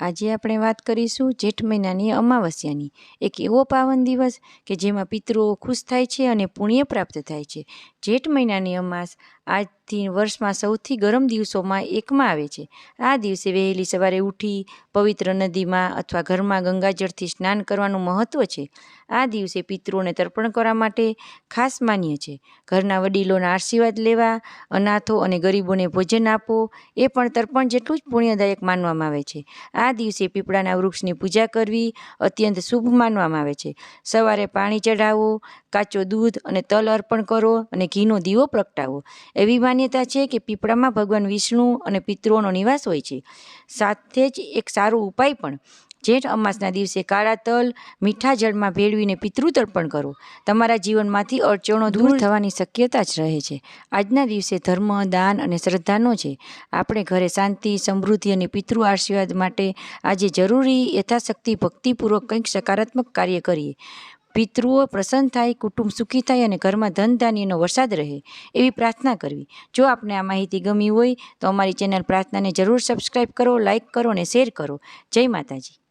આજે આપણે વાત કરીશું જેઠ મહિનાની અમાવસ્યાની. એક એવો પાવન દિવસ કે જેમાં પિતૃઓ ખુશ થાય છે અને પુણ્ય પ્રાપ્ત થાય છે. જેઠ મહિનાની અમાસ આજથી વર્ષમાં સૌથી ગરમ દિવસોમાં એકમાં આવે છે. આ દિવસે વહેલી સવારે ઉઠી, પવિત્ર નદીમાં અથવા ઘરમાં ગંગાજળથી સ્નાન કરવાનું મહત્ત્વ છે. આ દિવસે પિતૃઓને તર્પણ કરવા માટે ખાસ માન્ય છે. ઘરના વડીલોના આશીર્વાદ લેવા, અનાથો અને ગરીબોને ભોજન આપો, એ પણ તર્પણ જેટલું જ પુણ્યદાયક માનવામાં આવે છે. આ દિવસે પીપળાના વૃક્ષની પૂજા કરવી અત્યંત શુભ માનવામાં આવે છે. સવારે પાણી ચઢાવો, કાચો દૂધ અને તલ અર્પણ કરો અને ઘીનો દીવો પ્રગટાવો. એવી માન્યતા છે કે પીપળામાં ભગવાન વિષ્ણુ અને પિતૃઓનો નિવાસ હોય છે. સાથે જ એક સારો ઉપાય પણ જેઠ અમાસના દિવસે કાળા તલ મીઠા જળમાં ભેળવીને પિતૃતર્પણ કરો. તમારા જીવનમાંથી અડચણો દૂર થવાની શક્યતા જ રહે છે. આજના દિવસે ધર્મ દાન અને શ્રદ્ધાનો છે. આપણે ઘરે શાંતિ સમૃદ્ધિ અને પિતૃ આશીર્વાદ માટે આજે જરૂરી યથાશક્તિ ભક્તિપૂર્વક કંઈક સકારાત્મક કાર્ય કરીએ. પિતૃઓ પ્રસન્ન થાય કુટુંબ સુખી થાય અને ઘરમાં ધન ધાન્યનો વરસાદ રહે એવી પ્રાર્થના કરવી. જો આપને આ માહિતી ગમી હોય તો અમારી ચેનલ પ્રાર્થનાને જરૂર સબસ્ક્રાઈબ કરો લાઇક કરો અને શેર કરો. જય માતાજી.